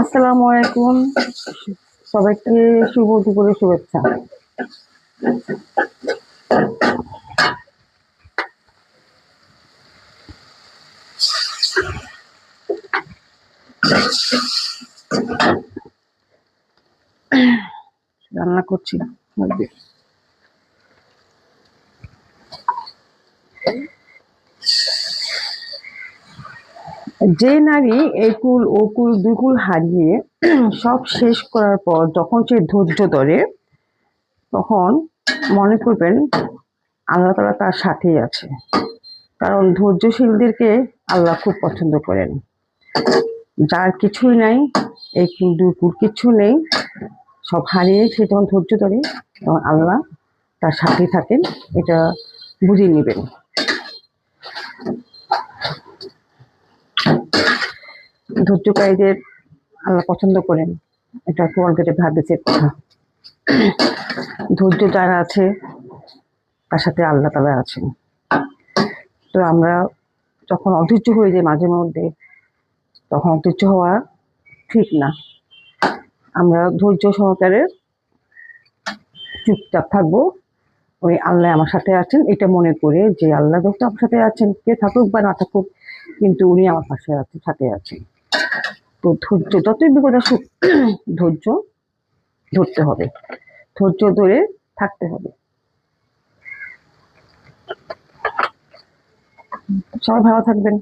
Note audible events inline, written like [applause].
আসসালামু আলাইকুম। সবাইকে শুভ দুপুরের শুভেচ্ছা। রান্না করছি। যে নারী এই কুল, ও কুল দুই কুল হারিয়ে সব শেষ করার পর যখন সে ধৈর্য ধরে, তখন মনে করবেন আল্লাহ তালা তার সাথেই আছে। কারণ ধৈর্যশীলদেরকে আল্লাহ খুব পছন্দ করেন। যার কিছুই নাই এই কুল দুই কুল কিছু নেই, সব হারিয়ে সে যখন ধৈর্য ধরে, তখন আল্লাহ তার সাথেই থাকেন, এটা বুঝিয়ে নেবেন। ধৈর্যকারীদের আল্লাহ পছন্দ করেন। এটা কেটে ভাবেছে কথা। ধৈর্য যারা আছে, তার সাথে আল্লাহ তালা আছেন। তো আমরা যখন অধৈর্য হয়ে যাই মাঝে মধ্যে, তখন অধৈর্য হওয়া ঠিক না। আমরা ধৈর্য সহকারে চুপচাপ থাকব। ওই আল্লাহ আমার সাথে আছেন, এটা মনে করে যে আল্লাহ যখন আমার সাথে আছেন, কে থাকুক বা না থাকুক, কিন্তু উনি আমার পাশে আছেন সাথে আছেন। তো ধৈর্য, যতই বিপদ আসুক, [clears throat] ধৈর্য ধরতে হবে। ধৈর্য ধরে থাকতে হবে। সবাই ভালো থাকবেন।